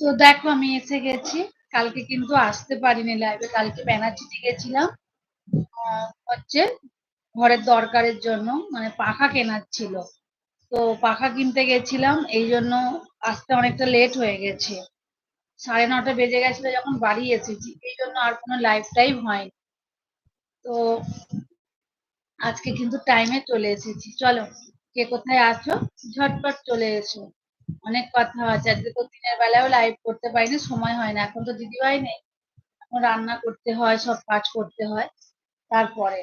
তো দেখো আমি এসে গেছি। কালকে কিন্তু আসতে পারিনি লাইভে কালকে ব্যানার্জিতে গেছিলাম। হচ্ছে ঘরের দরকারের জন্য মানে পাখা কেনার ছিল। তো পাখা কিনতে গেছিলাম, এই জন্য আসতে অনেকটা লেট হয়ে গেছে। সাড়ে নটা বেজে গেছিল যখন বাড়ি এসেছি, এই জন্য আর কোনো লাইভ টাইম হয়নি। তো আজকে কিন্তু টাইমে চলে এসেছি। চলো, কে কোথায় আছো? ঝটপট চলে এসো। অনেক কথা আছে। আজকে তো দিনের বেলাও লাইভ করতে পারিনি, সময় হয় না। এখন তো দিদিভাই নেই। এখন রান্না করতে হয়, সব কাজ করতে হয়। তারপরে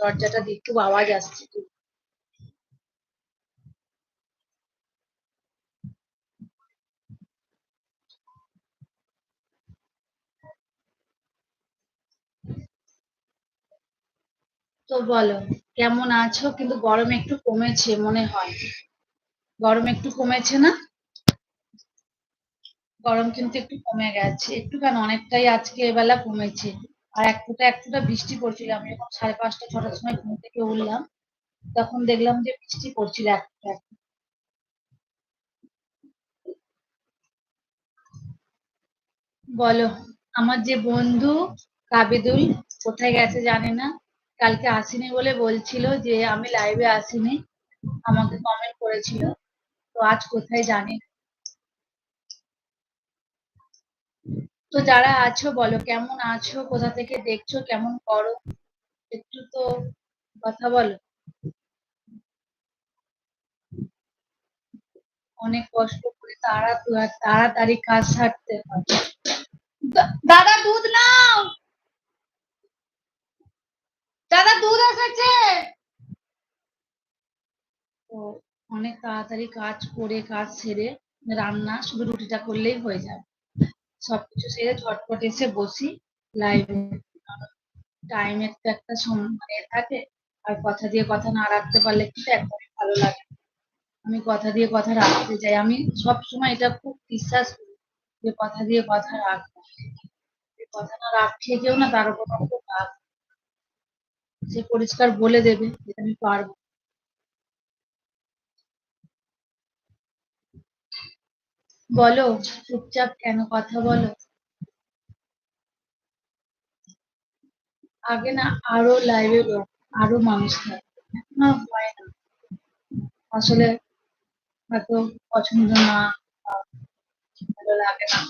দরজাটা দিয়ে খুব আওয়াজ আসছে। তো বলো, কেমন আছো? কিন্তু গরম একটু কমেছে মনে হয়। গরম একটু কমেছে না? গরম কিন্তু একটু কমে গেছে। একটু কেন অনেকটাই আজকে এবেলা কমেছে। আর এক ফোঁটা এক ফোঁটা বৃষ্টি পড়ছিল। আমি যখন সাড়ে পাঁচটা, ছটার সময় ঘুম থেকে উঠলাম। তখন দেখলাম যে বৃষ্টি পড়ছিল এক ফোঁটা। বলো, আমার যে বন্ধু কাবিদুল কোথায় গেছে জানি না। কালকে আসেনি বলে বলছিল যে আমি লাইভে আসিনি। আমাকে কমেন্ট করেছিল। আজ কোথায় জানি। তো যারা আছো বলো, কেমন আছো? কোথা থেকে দেখছ? কেমন করো? একটু তো কথা বলো। অনেক কষ্ট করে তাড়া তাড়াতাড়ি কাজ সারতে হয়। দাদা দুধ নাও! দাদা দুধ এসেছে! অনেক তাড়াতাড়ি কাজ করে, কাজ সেরে রান্না শুধু রুটিটা করলেই হয়ে যায়। সবকিছু সেরে ঝটপট এসে বসি। লাইভে টাইমের তো একটা সম- মানে থাকে। আর কথা দিয়ে কথা না রাখতে পারলে কিন্তু একদমই ভালো লাগে আমি কথা দিয়ে কথা রাখতে চাই আমি সব সময় এটা খুব বিশ্বাস করি যে কথা দিয়ে কথা রাখব। কথা না রাখছে কেউ না, তার উপর রাগ। সে পরিষ্কার বলে দেবে যে আমি পারব। বলো, চুপচাপ কেন কথা বলো? আগে না আরও লাইভে লোক আরও মানুষ এখন হয় না। আসলে হয়তো পছন্দ না ভালো লাগে না।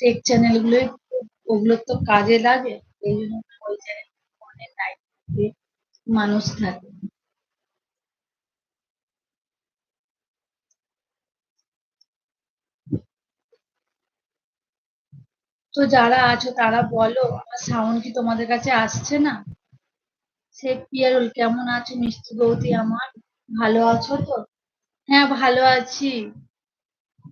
টেক চ্যানেল গুলোই ওগুলোর তো কাজে লাগে, এই জন্য ওই চ্যানেল অনেক মানুষ থাকে। তো যারা আছো, তারা বলো, আমার সাউন্ড কি তোমাদের কাছে আসছে না? সে পিয়ারুল, কেমন আছো? মিষ্টি বৌদি আমার, ভালো আছো তো? হ্যাঁ ভালো আছি।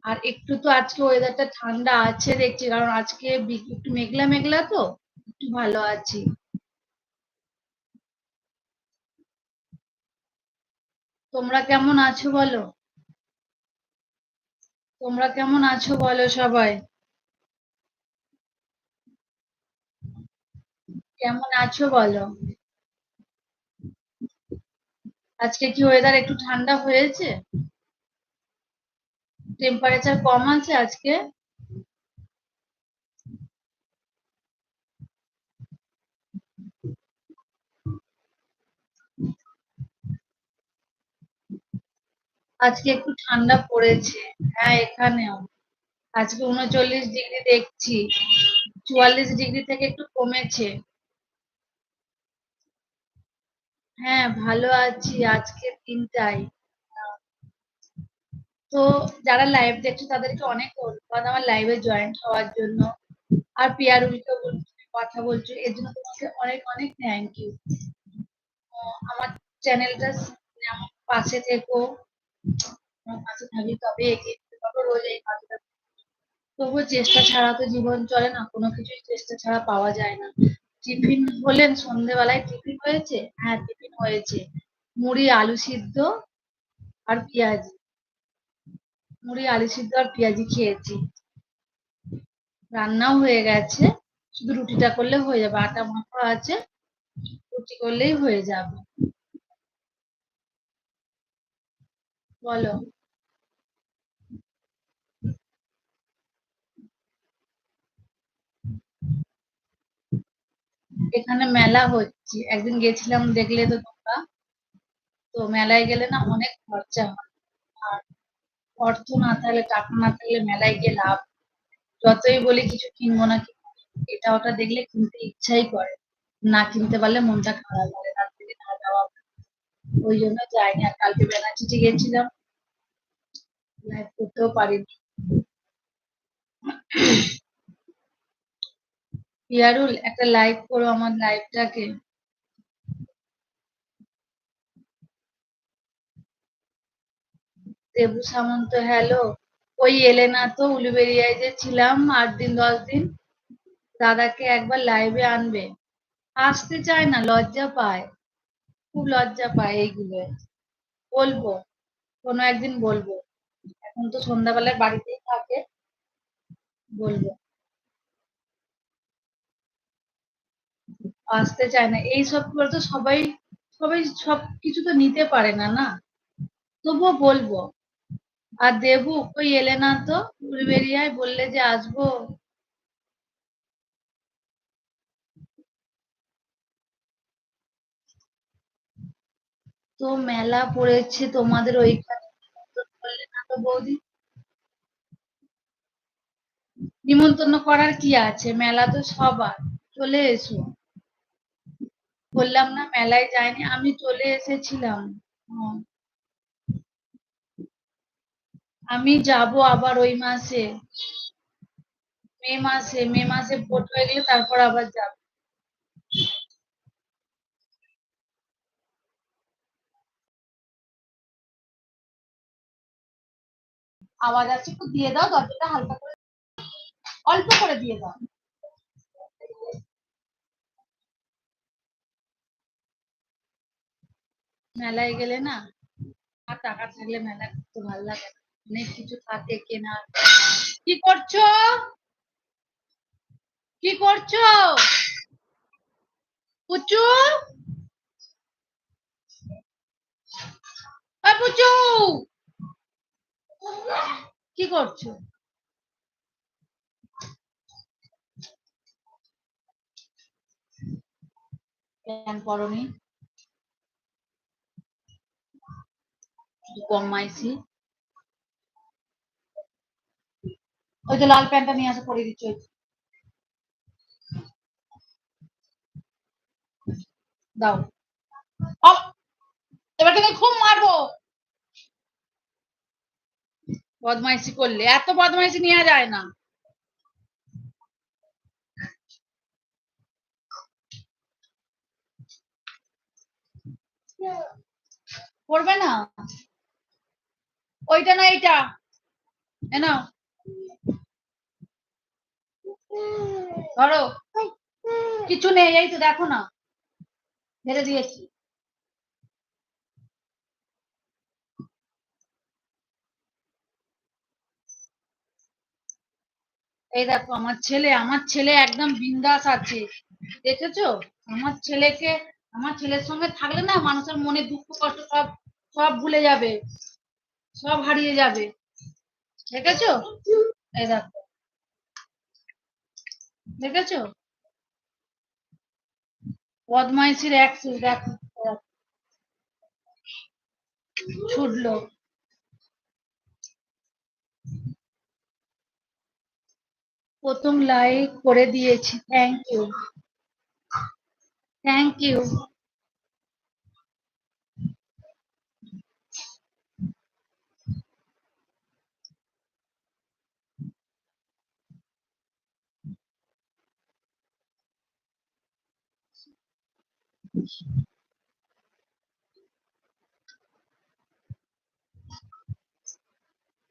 আর একটু তো আজকে ওয়েদারটা ঠান্ডা আছে দেখছি, কারণ আজকে একটু মেঘলা মেঘলা তো, একটু ভালো আছি। তোমরা কেমন আছো বলো? তোমরা কেমন আছো বলো সবাই? কেমন আছো বলো? আজকে কি ওয়েদার একটু ঠান্ডা হয়েছে? টেম্পারেচার কম আছে আজকে? আজকে একটু ঠান্ডা পড়েছে। হ্যাঁ এখানেও। আজকে উনচল্লিশ ডিগ্রি দেখছি। চুয়াল্লিশ ডিগ্রি থেকে একটু কমেছে। হ্যাঁ ভালো আছি আজকে দিনটাই। তো যারা লাইভ দেখছ তাদেরকে অনেক ধন্যবাদ আমার লাইভে জয়েন্ট হওয়ার জন্য। আর পিয়ারুলকে কথা বলছো, এর জন্য তোমাকে অনেক অনেক থ্যাংক ইউ আমার চ্যানেলটা আমার পাশে থেকো। আমার পাশে থাকলে তবে এগিয়ে রোজ এই কাজটা তবুও চেষ্টা ছাড়া তো জীবন চলে না, কোনো কিছুই চেষ্টা ছাড়া পাওয়া যায় না। টিফিন বললেন সন্ধেবেলায়। টিফিন হয়েছে? হ্যাঁ টিফিন হয়েছে। মুড়ি, আলু সিদ্ধ আর পেঁয়াজি। মুড়ি, আলু সিদ্ধ আর পেঁয়াজি খেয়েছি। রান্নাও হয়ে গেছে। শুধু রুটিটা করলে হয়ে যাবে। আটা মাখা আছে। রুটি করলেই হয়ে যাবে। বলো। এখানে মেলা হচ্ছে। একদিন গেছিলাম দেখলে তো তোমরা। তো মেলায় গেলে না অনেক খরচা হয়। আর অর্থ না থাকলে, টাকা না থাকলে মেলায় গিয়ে লাভ যতই বলি কিছু কিনবো না কিনবো এটা ওটা দেখলে কিনতে ইচ্ছাই করে। না কিনতে পারলে মনটা খারাপ লাগে, তার থেকে না যাওয়া। ওই জন্য যাইনি, আর কালকে বেনাচিটি গেছিলাম। লাইভ করতেও পারিনি। পিয়ারুল একটা লাইক করো আমার লাইভটাকে দেবু সামন্ত হ্যালো ওই এলে না তো উলুবেরিয়ায় যে ছিলাম আট দিন, দশ দিন, দাদাকে একবার লাইভে আনবে। আসতে চায় না, লজ্জা পায়। খুব লজ্জা পায় এইগুলো। বলব, কোনো একদিন বলব। এখন তো সন্ধ্যাবেলায় বাড়িতেই থাকে। বলব। আসতে চায় না। এইসব করে তো সবাই সবাই সব কিছু তো নিতে পারে না না? তবুও বলব। আর দেবু কই এলে না তো উলুবেরিয়ায় বললে যে আসব। তো মেলা পড়েছে তোমাদের ওইখানে। করলে না তো বৌদি? নিমন্ত্রণ করার কি আছে? মেলা তো সবার। চলে এসো। বললাম, না, মেলায় যায়নি আমি চলে এসেছিলাম। আমি যাব আবার ওই মাসে। মে মাসে মে মাসে ভোট হয়ে গেলে তারপর আবার যাব। আওয়াজ আছে একটু দিয়ে দাও, দরজাটা হালকা করে। অল্প করে দিয়ে দাও। মেলায় গেলে না আর টাকা থাকলে মেলা করতে ভালো লাগে অনেক কিছু থাকে কেনার। কি করছ? কি করছ? পুচু? পুচু! কি করছ? প্যান পরনি কম মাইছি ওই যে লাল প্যান্টটা নিয়ে আসে পরিয়ে দিচ্ছি, ওই দাও। এবার খুব মারবো। বদমাইশি করলে, এত বদমাইশি নেওয়া যায় না। করবে না? ওইটা না এইটা। এ ধরো। কিছু নেই, এই তো দেখো না। ঢেলে দিয়েছি। এই দেখো, আমার ছেলে আমার ছেলে একদম বিন্দাস আছে। দেখেছ? আমার ছেলেকে, আমার ছেলের সঙ্গে থাকলে না মানুষের মনে দুঃখ, কষ্ট সব সব ভুলে যাবে। সব হারিয়ে যাবে। দেখেছ? এই দেখো। দেখেছ? বদমাইশির এক দেখো। ছুটলো। প্রথম লাইক করে দিয়েছি। থ্যাংক ইউ থ্যাংক ইউ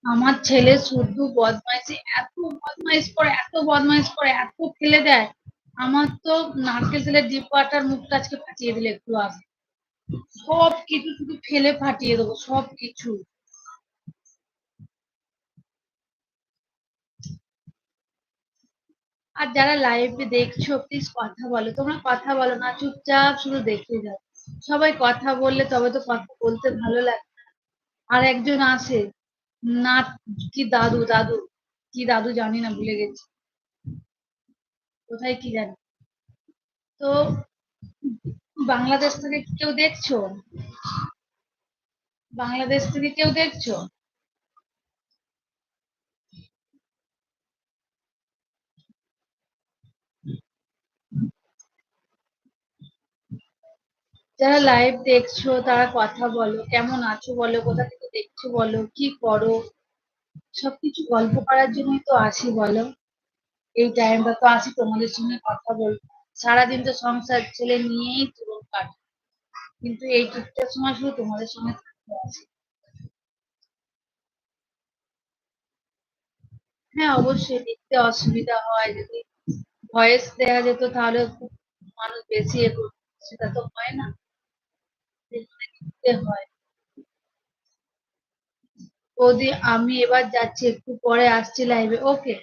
আমার ছেলে শুধু বদমাইশি, এত বদমাইশ করে, এত বদমাইশ করে, এত ফেলে দেয়। আমার তো নারকেল তেলের ডিব্বাটার মুখটা আজকে ফাটিয়ে দিলে একটু আগে। সব কিছু শুধু ফেলে ফাটিয়ে দেবো সব কিছু আর যারা লাইভে দেখছ প্লিজ কথা বলো। তোমরা কথা বলো না, চুপচাপ শুধু দেখে যাও। সবাই কথা বললে তবে তো কথা বলতে ভালো লাগে আর একজন আছে না কি দাদু দাদু? কি দাদু জানি না, ভুলে গেছি। কোথায় কি জানি। তো বাংলাদেশ থেকে কেউ দেখছ? বাংলাদেশ থেকে কেউ দেখছ? যারা লাইভ দেখছ, তারা কথা বলো, কেমন আছো বলো, কোথা থেকে দেখছ বলো, কি করো? সবকিছু গল্প করার জন্যই তো আসি বলো। এই টাইমটা তো আসি তোমাদের সঙ্গে কথা বলব সারাদিন তো সংসার ছেলে নিয়েই পুরো কাটে কিন্তু এই টুকটার সময় শুধু তোমাদের সঙ্গে থাকতে আসি। হ্যাঁ অবশ্যই দেখতে অসুবিধা হয়, যদি ভয়েস দেওয়া যেত তাহলে মানুষ বেশি। সেটা তো হয় না। বৌদি, আমি এবার যাচ্ছি, একটু পরে আসছি লাইভে ওকে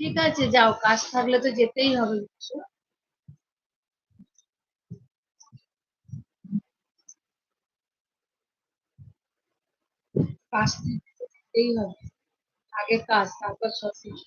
ঠিক আছে, যাও, কাজ থাকলে তো যেতেই হবে? কাজ যেতেই হবে। আগে কাজ, তারপর সব কিছু।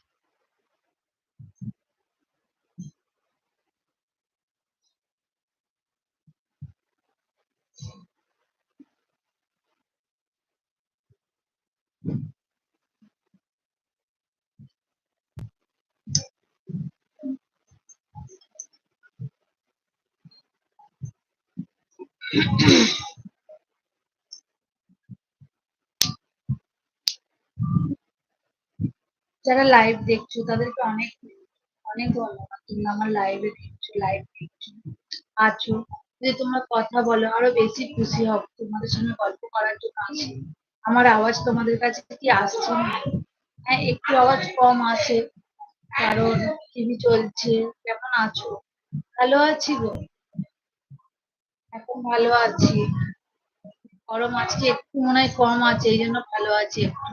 যারা লাইভ দেখছ, তাদেরকে অনেক অনেক ধন্যবাদ। তুমি আমার লাইভে দেখছ লাইভ দেখছ, আছো। যদি তোমরা কথা বলো, আরও বেশি খুশি হব। তোমাদের সঙ্গে গল্প করার জন্য আসি আমার আওয়াজ তোমাদের কাছে কি আসছে না? হ্যাঁ একটু আওয়াজ কম আছে, কারণ টিভি চলছে। কেমন আছো? ভালো আছি গো। এখন ভালো আছি। গরম আজকে একটু মনে হয় কম আছে, এই জন্য ভালো আছি এখন।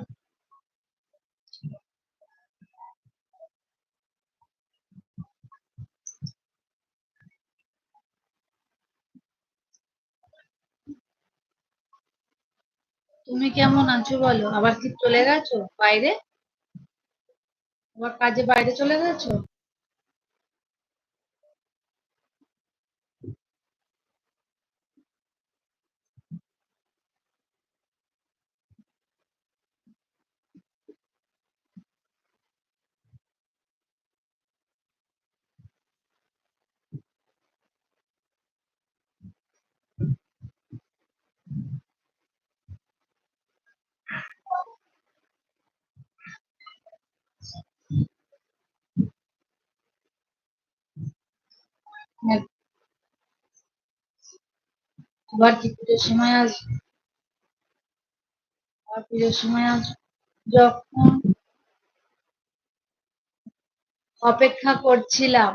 তুমি কেমন আছো বলো? আবার কি চলে গেছো? বাইরে? আবার কাজে বাইরে চলে গেছো হ্যাঁ, কি পুজোর সময় আসবে? আবার পুজোর সময় আসবে? যখন অপেক্ষা করছিলাম,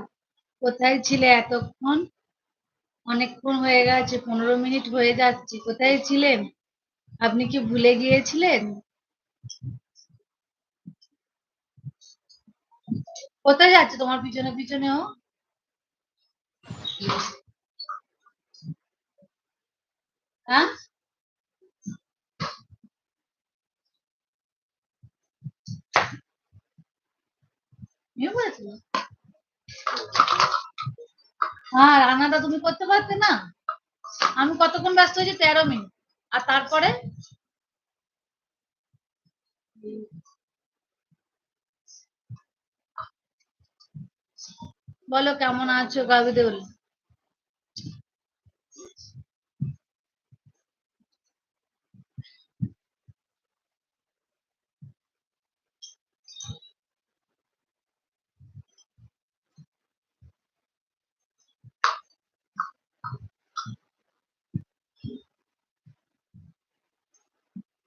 কোথায় ছিলে এতক্ষণ? অনেকক্ষণ হয়ে গেছে, পনেরো মিনিট হয়ে যাচ্ছে, কোথায় ছিলেন? আপনি কি ভুলে গিয়েছিলেন? কোথায় যাচ্ছে তোমার পিছনে পিছনে ও হ্যাঁ হ্যাঁ রান্নাটা তুমি করতে পারতে না? আমি কতক্ষণ ব্যস্ত হয়েছি? তেরো মিনিট। আর তারপরে? বলো কেমন আছো গাবিদুল?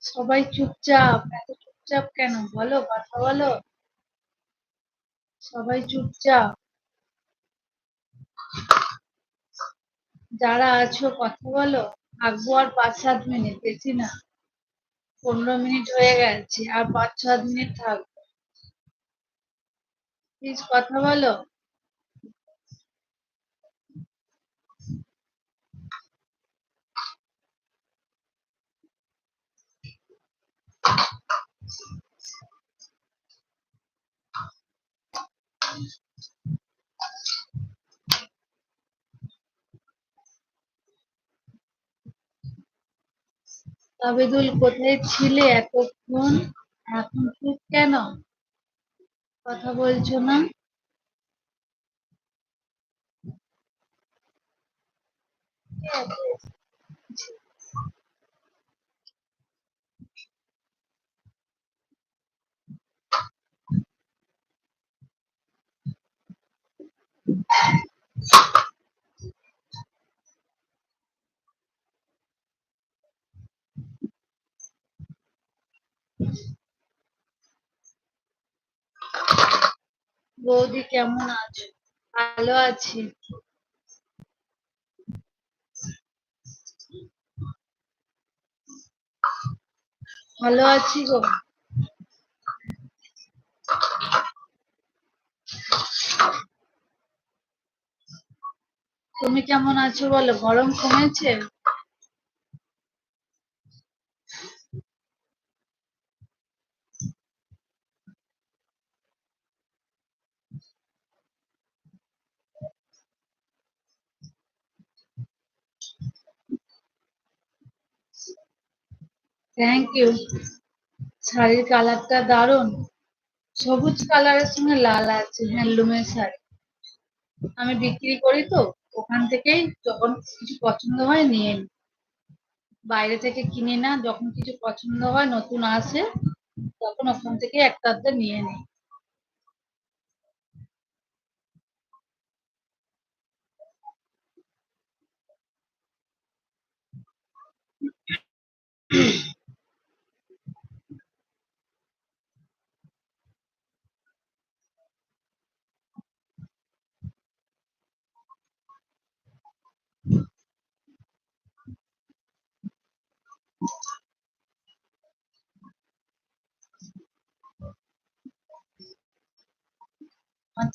সবাই চুপচাপ, এত চুপচাপ কেন? বলো, কথা বলো। সবাই চুপচাপ। যারা আছো, কথা বলো। থাকব আর পাঁচ সাত মিনিট, বেশি না। পনেরো মিনিট হয়ে গেছে, আর পাঁচ সাত মিনিট থাকব। প্লিজ কথা বলো। আবেদুল কোথায় ছিলে এতক্ষণ? এখন চুপ কেন? কথা বলছো না? বৌদি কেমন আছো? ভালো আছি। ভালো আছি গো। তুমি কেমন আছো বলো? গরম কমেছে? থ্যাংক ইউ শাড়ির কালারটা দারুণ। সবুজ কালারের সঙ্গে লাল আছে হ্যান্ডলুমের শাড়ি। আমি বিক্রি করি তো, ওখান থেকেই যখন কিছু পছন্দ হয় নিয়ে নিই বাইরে থেকে কিনি না, যখন কিছু পছন্দ হয়, নতুন আসে, তখন ওখান থেকে একটা আধটা নিয়ে নিই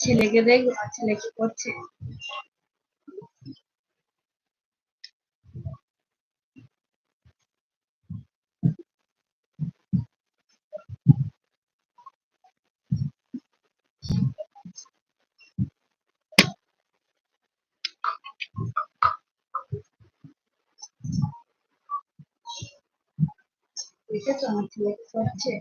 ছেলেকে দেখ আমার ছেলে কি করছে দেখেছ আমার ছেলে কি করছে?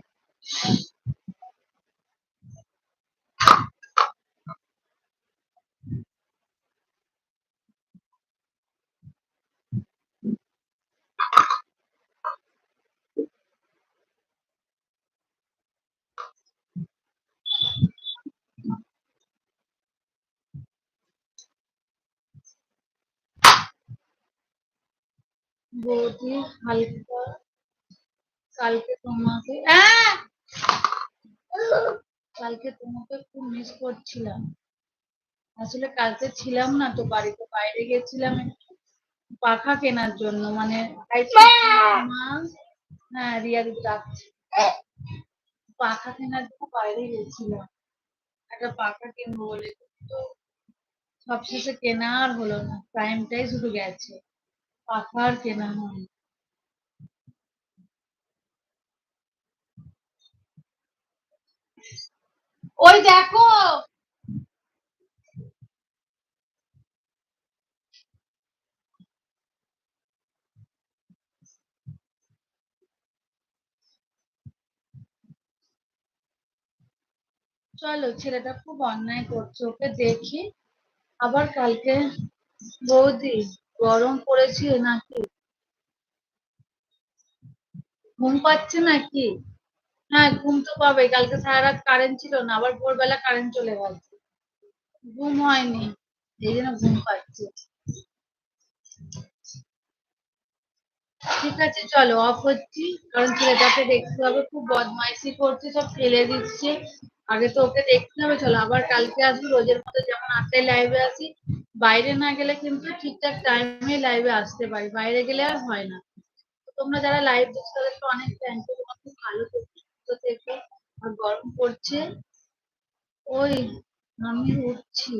বৌদি হালকা। কালকে তোমাকে! কালকে তোমাকে খুব মিস করছিলাম। আসলে কালকে ছিলাম না তো বাড়িতে বাইরে গেছিলাম একটু। পাখা কেনার জন্য মানে হ্যাঁ রিয়া দিদি ডাকছে। পাখা কেনার জন্য বাইরে গেছিলাম। একটা পাখা কিনবো বলে। তো সবশেষে কেনা আর হলো না টাইমটাই শুধু গেছে। পাখা আর কেনা হয়নি ওই দেখো! চলো, ছেলেটা খুব অন্যায় করছে, ওকে দেখি। আবার কালকে বৌদি গরম পড়েছে নাকি? ঘুম পাচ্ছে নাকি? হ্যাঁ ঘুম তো পাবে। কালকে সারা রাত কারেন্ট ছিল না, আবার ভোরবেলা কারেন্ট চলে গেছে। ঘুম হয়নি, এই জন্য ঘুম পাচ্ছে। ঠিক আছে, চলো অফ হচ্ছি। কারণ ছেলেটাকে দেখতে হবে, খুব বদমাইশি করছে, সব ফেলে দিচ্ছে। আগে তো ওকে দেখতে হবে, চলো। আবার কালকে আসব, রোজের মতো যেমন আটটায় লাইভে আসি, বাইরে না গেলে কিন্তু ঠিকঠাক টাইমে লাইভে আসতে পারি। বাইরে গেলে আর হয় না। তোমরা যারা লাইভ দেখছ তাদেরকে অনেক থ্যাংক ইউ তোমরা খুব ভালো থেকো আর গরম পড়ছে। ওই, আমি উঠছি।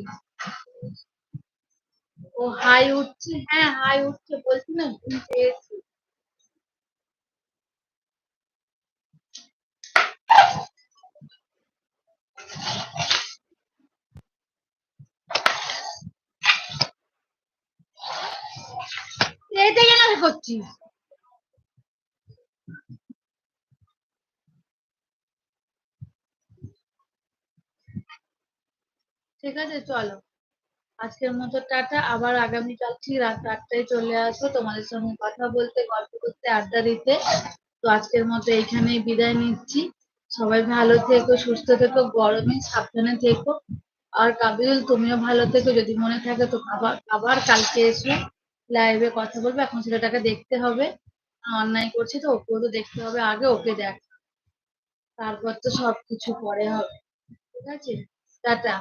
ও হাই উঠছে। হ্যাঁ হাই উঠছে। বলছি না, ঘুম পেয়েছি। কেন ঠিক আছে, চলো। আজকের মতো টাটা, আবার আগামীকাল ঠিক রাত আটটায় চলে আসব। তোমাদের সঙ্গে কথা বলতে, গল্প করতে, আড্ডা দিতে। তো আজকের মতো এইখানেই বিদায় নিচ্ছি। সবাই ভালো থেকো, সুস্থ থেকো, গরমে সাবধানে থেকো। আর কাবিল তুমিও ভালো থেকো। যদি মনে থাকে তো আবার আবার কালকে এসো লাইভে কথা বলবে। এখন ছেলেটাকে দেখতে হবে। অন্যায় করছি তো, ওকেও তো দেখতে হবে। আগে ওকে দেখ। তারপর তো সবকিছু পরে হবে। ঠিক আছে? টাটা।